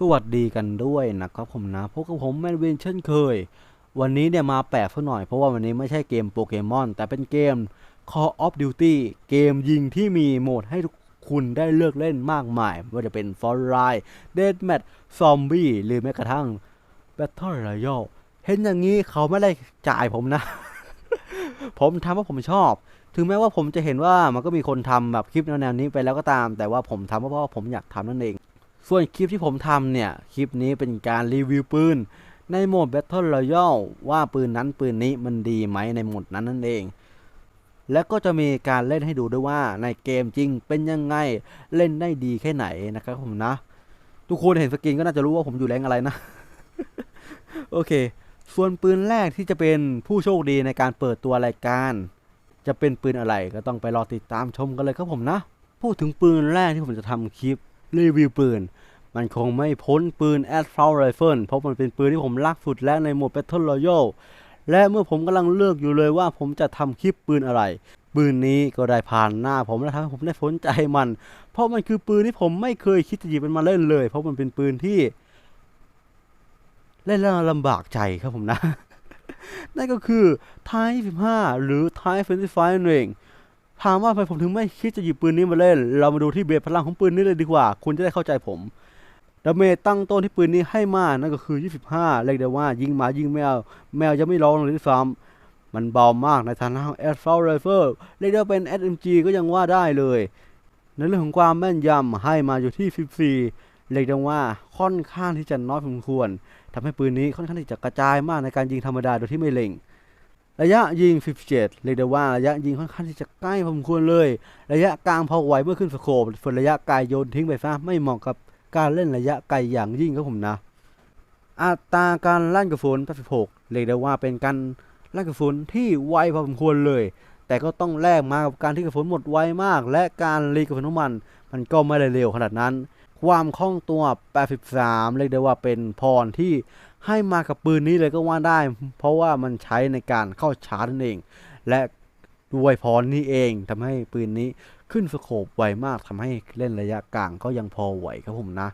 สวัสดีกันด้วยนะครับผมนะพบกับผมแมนวินเช่นเคย วันนี้เนี่ยมาแปลกสักหน่อยเพราะว่าวันนี้ไม่ใช่เกมโปเกมอนแต่เป็นเกม Call of Duty เกมยิงที่มีโหมดให้ทุกคุณได้เลือกเล่นมากมายไม่ว่าจะเป็น f o r l i n e Deathmatch Zombie หรือแม้กระทั่ง Battle Royale เห็นอย่างนี้เขาไม่ได้จ่ายผมนะ ผมทำเพราะผมชอบ ถึงแม้ว่าผมจะเห็นว่ามันก็มีคนทำแบบคลิปแนวๆนี้ไปแล้วก็ตาม แต่ว่าผมทำเพราะว่าผมอยากทำนั่นเอง ส่วนคลิปที่ผมทำเนี่ย คลิปนี้เป็นการรีวิวปืน ในโหมด Battle Royale ว่าปืนนั้นปืนนี้มันดีไหมในโหมดนั้นนั่นเอง และก็จะมีการเล่นให้ดูด้วยว่าในเกมจริงเป็นยังไงเล่นได้ดีแค่ไหนนะครับผมนะ ทุกคนเห็นสกินก็น่าจะรู้ว่าผมอยู่แรงอะไรนะ โอเค ส่วนปืนแรกที่จะเป็นผู้โชคดีในการเปิดตัวรายการ จะเป็นปืนอะไรก็ต้องไปรอติดตามชมกันเลยครับผมนะ พูดถึงปืนแรกที่ผมจะทำคลิป รีวิวปืน มันคงไม่พ้นปืน a s p h a l t Rifle เพราะมันเป็นปืนที่ผมรักสุดและในหมด Battle Royale และเมื่อผมกำลังเลือกอยู่เลยว่าผมจะทำคลิปปืนอะไร ปืนนี้ก็ได้ผ่านหน้าผมและทำให้ผมได้สนใจมัน เพราะมันคือปืนที่ผมไม่เคยคิดจะหยิบมันมาเล่นเลย เพราะมันเป็นปืนที่ เล่นแล้วลำบากใจครับผมนะ นั่นก็คือ Type 15 หรือ Type 25นั่นเอง ถามว่าทำไมผมถึงไม่คิดจะหยิบปืนนี้มาเล่น เรามาดูที่เบสพลังของปืนนี้เลยดีกว่า คุณจะได้เข้าใจผมดาเมจตั้งต้นที่ปืนนี้ให้มานั่นก็คือ 25 เรียกได้ว่ายิงหมายิงแมว แมวยังไม่ร้องเลยที่ซ้ำมันเบามากในฐานะของ a s p h a l t Rifle เรียกได้าเป็น SMG ก็ยังว่าได้เลย ในเรื่องของความแม่นยำให้มาอยู่ที่ 14 เรียกได้ว่าค่อนข้างที่จะน้อยพอสมควรทำให้ปืนนี้ค่อนข้างที่จะกระจายมากในการยิงธรรมดาโดยที่ไม่เล็ง ระยะยิง 17 เรียกได้ว่าระยะยิงค่อนข้างที่จะใกล้พอสมควรเลย ระยะกลางพอไหวเมื่อขึ้นสโคปส่วนระยะไกลโยนทิ้งไปซะไม่เหมาะกับการเล่นระยะไกลอย่างยิ่งครับผมนะ อัตราการลั่นกระสุน86 เรียกได้ว่าเป็นการลั่นกระสุนที่ไวพอสมควรเลย แต่ก็ต้องแลกมากับการที่กระสุนหมดไวมาก และการรีกระสุนของมัน มันก็ไม่ได้เร็วขนาดนั้น ความคล่องตัว 83 เรียกได้ว่าเป็นพรที่ให้มากับปืนนี้เลยก็ว่าได้ เพราะว่ามันใช้ในการเข้าชาร์จนั่นเอง และด้วยพรนี้เองทำให้ปืนนี้ขึ้นสโคปไวมากทำให้เล่นระยะกลางก็ยังพอไหวครับผมนะ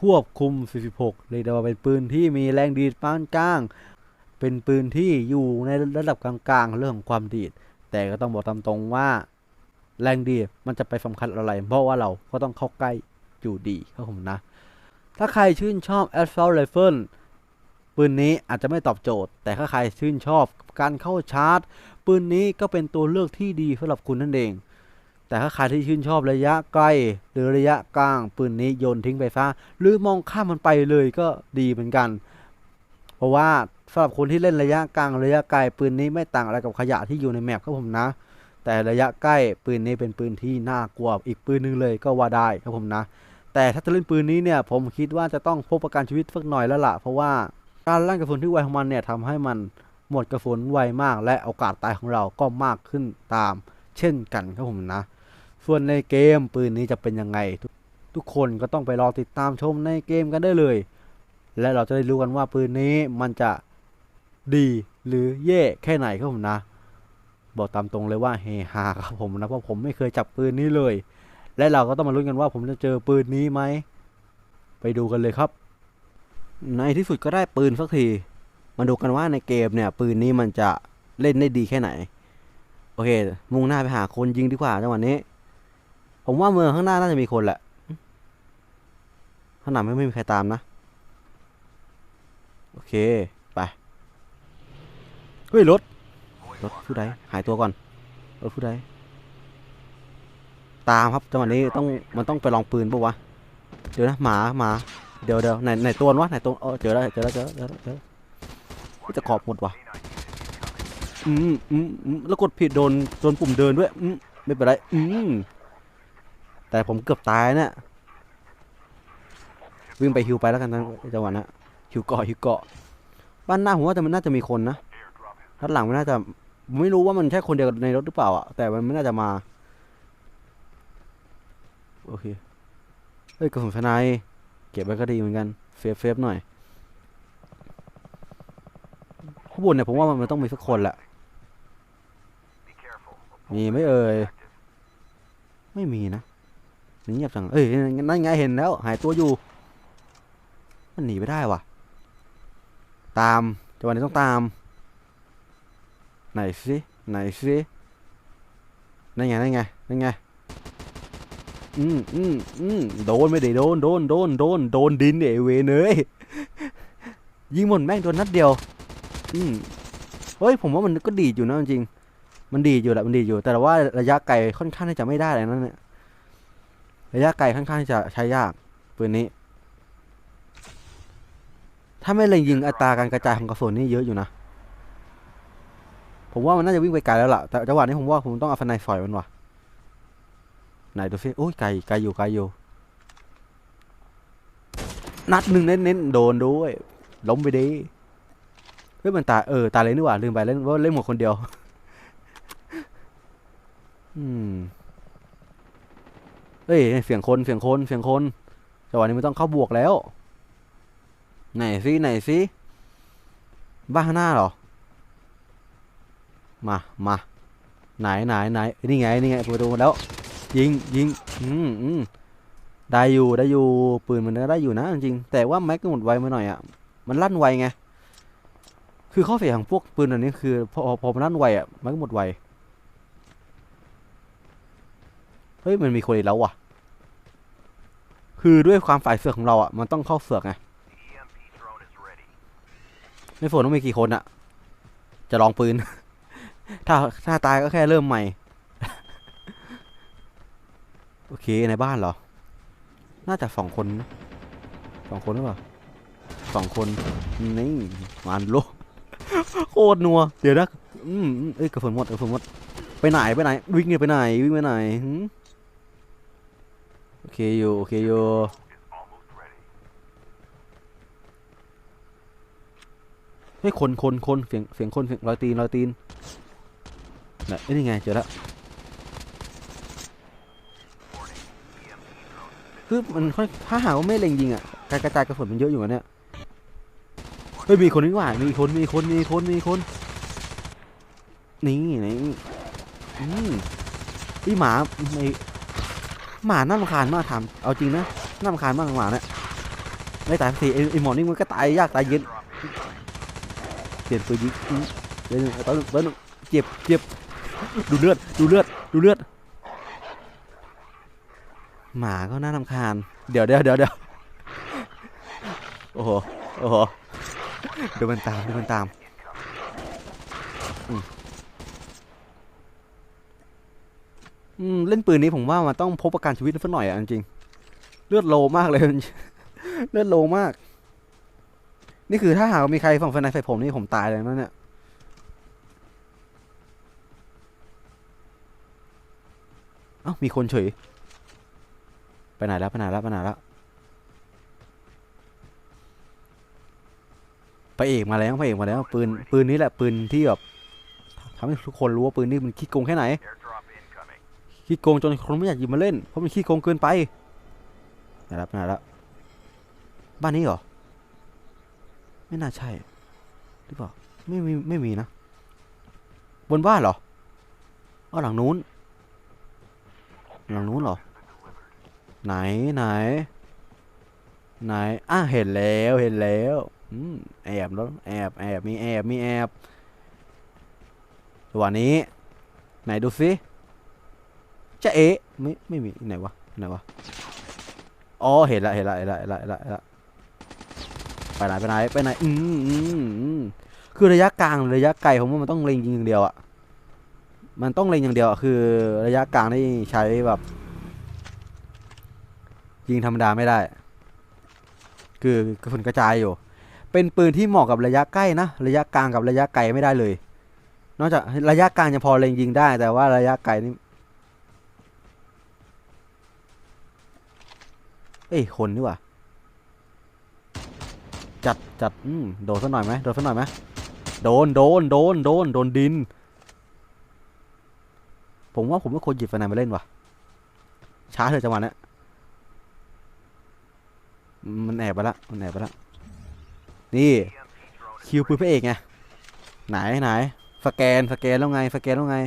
ควบคุม 46เรียกได้ว่าเป็นปืนที่มีแรงดีดปานกลาง เป็นปืนที่อยู่ในระดับกลางๆเรื่องของความดีด แต่ก็ต้องบอกตามตรงว่า แรงดีดมันจะไปสำคัญอะไร เพราะว่าเราก็ต้องเข้าใกล้อยู่ดีครับผมนะ ถ้าใครชื่นชอบ Assault Rifle ปืนนี้อาจจะไม่ตอบโจทย์ แต่ถ้าใครชื่นชอบการเข้าชาร์จ ปืนนี้ก็เป็นตัวเลือกที่ดีสำหรับคุณนั่นเอง แต่ถ้าใครที่ชื่นชอบระยะไกล หรือระยะกลาง ปืนนี้โยนทิ้งไปซะหรือมองข้ามมันไปเลยก็ดีเหมือนกัน เพราะว่าสำหรับคนที่เล่นระยะกลางระยะไกลปืนนี้ไม่ต่างอะไรกับขยะที่อยู่ในแมปครับผมนะ แต่ระยะใกล้ปืนนี้เป็นปืนที่น่ากลัวอีกปืนหนึงเลยก็ว่าได้ครับผมนะ แต่ถ้าจะเล่นปืนนี้เนี่ยผมคิดว่าจะต้องพกประกันชีวิตสักหน่อยแล้วล่ะ เพราะว่าการลั่นกระสุนที่ไวของมันเนี่ยทำให้มันหมดกระสุนไวมาก และโอกาสตายของเราก็มากขึ้นตาม เช่นกันครับผมนะ ส่วนในเกมปืนนี้จะเป็นยังไงทุกทุกคนก็ต้องไปรอติดตามชมในเกมกันได้เลย และเราจะได้รู้กันว่าปืนนี้มันจะดีหรือแย่แค่ไหนครับผมนะ บอกตามตรงเลยว่าเฮฮาครับผมนะเพราะผมไม่เคยจับปืนนี้เลย และเราก็ต้องมาลุ้นกันว่าผมจะเจอปืนนี้ไหม ไปดูกันเลยครับ ในที่สุดก็ได้ปืนสักที มาดูกันว่าในเกมเนี่ย ปืนนี้มันจะเล่นได้ดีแค่ไหน โอเค มุ่งหน้าไปหาคนยิงดีกว่าจังหวะนนี้ ผมว่าเมืองข้างหน้าน่าจะมีคนแหละข้างหน้าไม่ไม่มีใครตามนะ โอเค ไป เฮ้ยรถ รถผู้ใดหายตัวก่อน รถผู้ใด ตามครับจังหวะนี้ต้องมันต้องไปลองปืนปะวะเดี๋ยวนะหมาหมาเดี๋ยวเดี๋ยวไหนไหนตัววะไหนตัวเออเจอแล้วเจอแล้วเจอแล้วเจอแล้วจะขอบหมดวะอืมอืมอืมแล้วกดผิดโดนโดนปุ่มเดินด้วยอืมไม่เป็นไรอืมแต่ผมเกือบตายเนี่ยวิ่งไปฮิวไปแล้วกันนะจังหวะนะฮิวเกาะฮิวเกาะบ้านหน้าผมว่าแต่มันน่าจะมีคนนะด้านหลังมันน่าจะไม่รู้ว่ามันใช่คนเดียวในรถหรือเปล่าอะแต่มันไม่น่าจะมา โอเค เฮ้ยกระสุนสไนป์เก็บไว้ก็ดีเหมือนกัน เฟฟเฟฟหน่อยข้างบนเนี่ยผมว่ามันต้องมีสักคนแหละมีไหม่เอ่ย ไม่มีนะเงียบจัง เอ้ย นั่นไงเห็นแล้ว หายตัวอยู่ มันหนีไปได้ว่ะ ตามจังหวะนี้ต้องตาม ไหนสิ ไหนสิ นั่นไง นั่นไง นั่นไง อืมอืมอืมโดนไม่ได้โดนโดนโดนโดนโดนดินเนี่ยไอเวเนยยิงหมดแม่งโดนนัดเดียว อืมเฮ้ยผมว่ามันก็ดีอยู่นะจริง มันดีอยู่แหละมันดีอยู่ แต่ว่าระยะไกลค่อนข้างที่จะไม่ได้เลยนั่นเนี่ย ระยะไกลค่อนข้างที่จะใช้ยากปืนนี้ ถ้าไม่เล็งยิงอัตราการกระจายของกระสุนนี่เยอะอยู่นะ ผมว่ามันน่าจะวิ่งไปไกลแล้วล่ะ แต่จังหวะนี้ผมว่าผมต้องเอาฟันในสอยมันว่ะ ไหนดูสิโอ้ยไกลไกลอยู่ไกลอยู่ นัดหนึ่งเน้นๆโดนด้วย ล้มไปดีเฮ้ยมันตายเออตายเลยนี่หว่าลืมไปเล่นว่าเล่นหมดคนเดียว อืมเฮ้ยเสียงคนเสียงคนเสียงคนจังหวะนี้มันต้องเข้าบวกแล้ว ไหนสิไหนสิบ้านหน้าหรอ มามาไหนไหนไหนนี่ไงนี่ไงประตูแล้ว ยิงยิงอืมอืมได้อยู่ได้อยู่ปืนมันก็ได้อยู่นะจริงแต่ว่าแม็กก็หมดไวมาหน่อยอะมันลั่นไวไงคือข้อเสียของพวกปืนอันนี้คือพอพอมันลั่นไวอะแม็กก็หมดไวเฮ้ยมันมีคนอีกแล้วว่ะ คือด้วยความฝ่ายเสือกของเราอะมันต้องเข้าเสือกไงในฝนต้องมีกี่คนอะ จะลองปืน ถ้าถ้าตายก็แค่เริ่มใหม่ โอเคในบ้านเหรอ น่าจะสองคนสองคนหรือเปล่าสองคนนี่มันโลโคตรนัว เดี๋ยวนะอืมเอ้ยกระสุนหมดกระสุนหมดไปไหนไปไหนวิ่งเนี่ยไปไหนวิ่งไปไหนโอเคอยู่โอเคอยู่ Almost ready. เฮ้ยคนคนคนเสียงเสียงคนเสียงรอยตีนรอยตีนน่ะเอ้ยนี่ไงเจอแล้ว คือมันค่อยถ้าหาว่าไม่เล็งยิงอะการกระจายกระสุนมันเยอะอยู่นะเนี่ยเฮ้ยมีคนนี่หว่ามีคนมีคนมีคนมีคนนี่นี่อืมพี่หมาไม่หมาน่ารำคาญมากถามเอาจริงนะน่ารำคาญมากหมาเนี่ยไม่ตายสักทีไอไอหมอนี่มันก็ตายยากตายเย็นเปลี่ยนปืนยิงเดี๋ยวนึงตอนหนึ่งตอนหนึ่งเจ็บเจ็บดูเลือดดูเลือดดูเลือด หมาก็น่ารำคาญ เดี๋ยวเดี๋ยวเดี๋ยวเดี๋ยวโอ้โห โอ้โห ดูมันตาม ดูมันตาม อืม เล่นปืนนี้ผมว่ามันต้องพบประกันชีวิตสักหน่อยอะจริง เลือดโลมากเลย เลือดโลมาก นี่คือถ้าหากมีใครฝั่งแฟนใส่ผมนี่ผมตายเลยนะเนี่ยเอ้ามีคนเฉย ไปไหนแล้วไปไหนแล้วไปไหนแล้วไปเอกมาแล้วไปเอกมาแล้วปืนปืนนี้แหละปืนที่แบบทำให้ทุกคนรู้ว่าปืนนี้มันขี้โกงแค่ไหน Airdrop incoming. ขี้โกงจนคนไม่อยากหยิบมาเล่นเพราะมันขี้โกงเกินไปไหนแล้วไปไหนแล้วบ้านนี้เหรอไม่น่าใช่หรือเปล่าไม่มีไม่มีนะบนบ้านเหรออ๋อหลังนู้นหลังนู้นเหรอ ไหนไหน ไหนอะเห็นแล้วเห็นแล้วอืมแอบแล้วแอบแอบมีแอบมีแอบจังหวนี้ ไหนดูสิจะเอ๊ะไม่ไม่มีไหนวะไหนวะอ๋อเห็นละเห็นละเห็นละเห็นละเห็นละนละไปไหนไปไหนไปไหนอืมอืมอืมคือระยะกลางระยะไกลผมว่ามันต้องเล็งยิงอย่างเดียวอะมันต้องเล็งอย่างเดียวอะคือระยะกลางนี่ใช้แบบ ยิงธรรมดาไม่ได้ คือกระสุนกระจายอยู่ เป็นปืนที่เหมาะกับระยะใกล้นะ ระยะกลางกับระยะไกลไม่ได้เลย นอกจากระยะกลางจะพอเล็งยิงได้ แต่ว่าระยะไกลนี่ เอ้ยคนนี่หว่าจัดจัดอืมโดนสักหน่อยไหมโดนสักหน่อยไหมโดนโดนโดนโดนโดนดิน ผมว่าผมไม่ควรหยิบไฟนายมาเล่นว่ะช้าเถอะจังหวะเนี้ย มันแอบไปละมันแอบไปละนี่คิวปืนพระเอกไงไหนไหนสแกนสแกนแล้วไงสแกนแล้วไง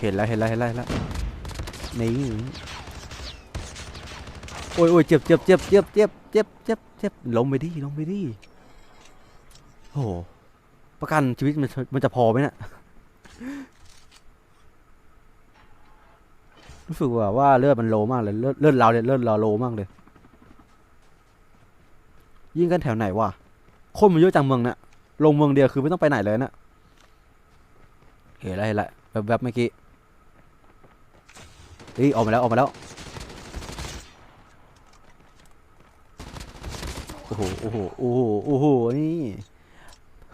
เห็นแล้วเห็นแล้วเห็นแล้วเห็นแล้วนี่โอ้ยโอ้ยเจ็บเจ็บเจ็บเจ็บเจ็บเจ็บเจ็บเจ็บลงไปดิลงไปดิโอ้โหประกันชีวิตมันจะมันจะพอไหมเนี่ยรู้สึกว่าว่าเลือดมันโลมากเลยเลือดเลือดเราเนี่ยเลือดเราโลมากเลย ยิงกันแถวไหนวะคนมันเยอะจังเมืองเนี่ยลงเมืองเดียวคือไม่ต้องไปไหนเลยนะเห็นแล้วเห็นแล้วแบบแบบเมื่อกี้เฮ้ยออกมาแล้วออกมาแล้วโอ้โหโอ้โหโอ้โหโอ้โหนี่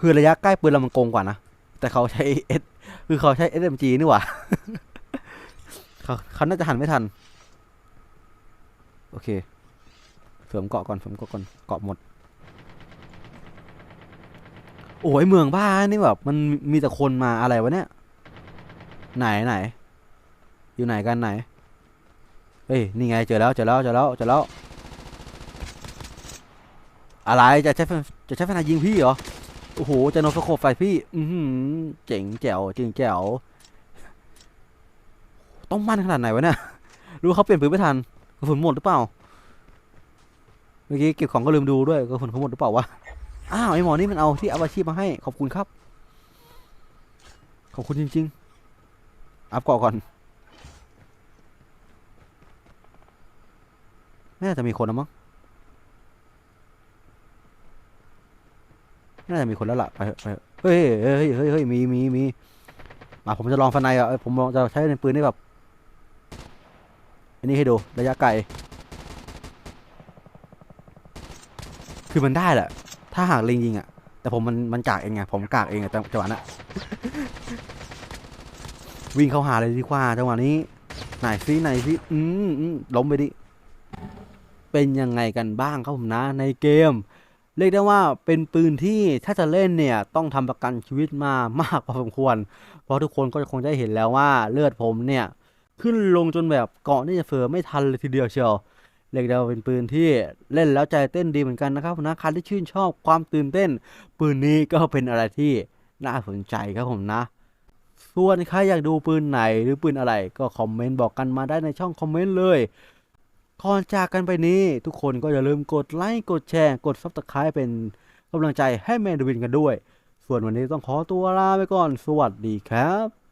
คือระยะใกล้ปืนเรามันโกงกว่านะแต่เขาใช้เอสคือเขาใช้ SMG นี่หว่าเขาเขาน่าจะหันไม่ทัน โอเค สริมเกาะก่อนเสริมเกาะก่อนเกาะหมด โอ้ยเมืองบ้านี่แบบมันมีแต่คนมาอะไรวะเนี่ย ไหนไหน อยู่ไหนกันไหน เฮ้ยนี่ไงเจอแล้วเจอแล้วเจอแล้วเจอแล้ว อะไรจะใช้จะใช้แฟนยิงพี่เหรอ โอ้โหจะโนสโคปใส่พี่ อือหือเจ๋งแจ๋วจริงแจ๋วต้องมั่นขนาดไหนวะเนี่ย รู้เขาเปลี่ยนปืนไม่ทันกระสุนหมดหรือเปล่า เมื่อกี้เก็บของก็ลืมดูด้วยกระสุนเขาหมดหรือเปล่าวะอ้าวไอหมอนี่มันเอาที่อัพอาชีพมาให้ขอบคุณครับ ขอบคุณจริง ๆ อัพก่อนน่าจะมีคนนะมั้งน่าจะมีคนแล้วล่ะไปเถอะไปเฮ้ยเฮ้ยเฮ้ยเฮ้ยมีมีมีมาผมจะลองฟันในอะผมลองจะใช้ในปืนได้แบบอันนี้ให้ดูระยะไกล คือมันได้แหละ ถ้าหากลิงยิงอะ แต่ผมมันมันกากเองไง ผมกากเองอะจังจังหวะนั้นวิ่งเข้าหาเลยดีกว่าจังหวะนี้ ไหนซิไหนซิอืมอืมล้มไปดิ เป็นยังไงกันบ้างครับผมนะ ในเกม เรียกได้ว่าเป็นปืนที่ถ้าจะเล่นเนี่ย ต้องทำประกันชีวิตมามากพอสมควร เพราะทุกคนก็คงได้เห็นแล้วว่าเลือดผมเนี่ย ขึ้นลงจนแบบเกาะนี่จะเฟือไม่ทันเลยทีเดียวเชียว เรียกได้ว่าเป็นปืนที่เล่นแล้วใจเต้นดีเหมือนกันนะครับนะใครที่ชื่นชอบความตื่นเต้น ปืนนี้ก็เป็นอะไรที่น่าสนใจครับผมนะ ส่วนใครอยากดูปืนไหนหรือปืนอะไรก็คอมเมนต์บอกกันมาได้ในช่องคอมเมนต์เลยก่อนจากกันไปนี้ทุกคนก็อย่าลืมกดไลค์กดแชร์ กดซับสไคร b ์เป็นกำลังใจให้แมนดวินกันด้วย ส่วนวันนี้ต้องขอตัวลาไปก่อน สวัสดีครับ